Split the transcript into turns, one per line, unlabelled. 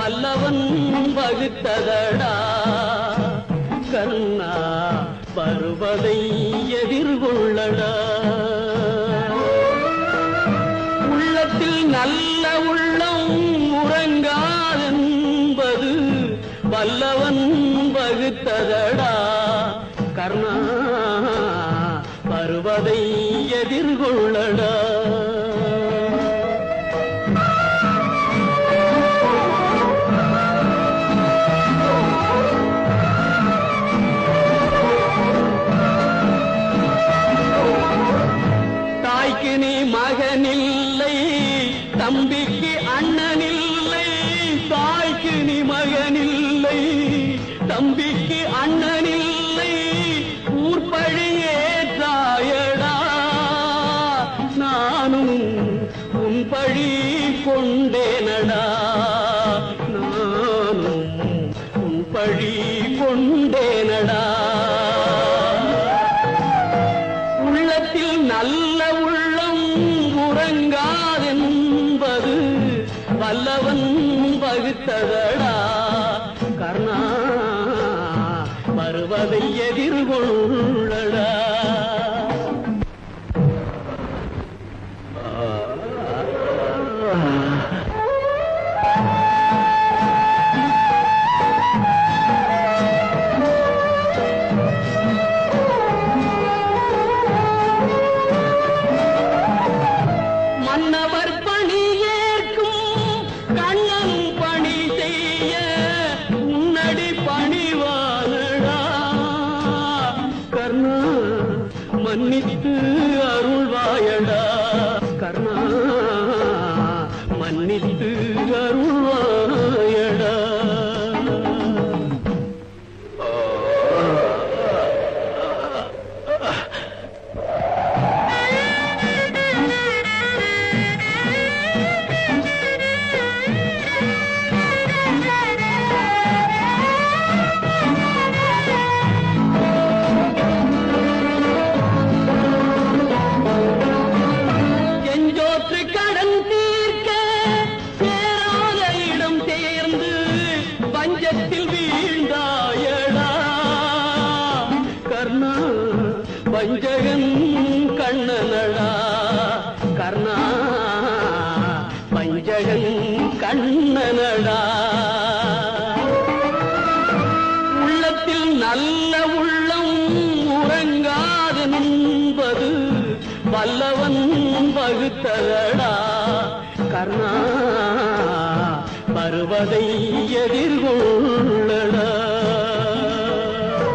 வல்லவன் வகுத்ததடா கண்ணா வருவதை எதிர்கொள்ளடா. உள்ளத்தில் நல்ல உள்ளம் உறங்காதென்பது வல்லவன் வகுத்ததடா கர்ணா வருவதை எதிர்கொள்ளடா. தம்பிக்கு அண்ணனில்லை தாய்க்கு நீ மகனில்லை தம்பிக்கு அண்ணனில்லை ஊர்பழியே தாயடா. நானும் உன் பழி கொண்டேனடா. வகுத்ததடா கர்ணா வருவதை எதிர்கொள்ளும் மன்னித்து அருள்வாயடா. கர்ணா மன்னித்து அருள்வாயடா. பஞ்சத்தில் வீழ்ந்தாயடா. கர்ணா பஞ்சகன் கண்ணனடா. கர்ணா பஞ்சகன் கண்ணனடா. உள்ளத்தில் நல்ல உள்ளம் உறங்காது நின்பது வல்லவன் வகுத்ததடா. கர்ணா வருவதை எதிர்கொள்ளடா.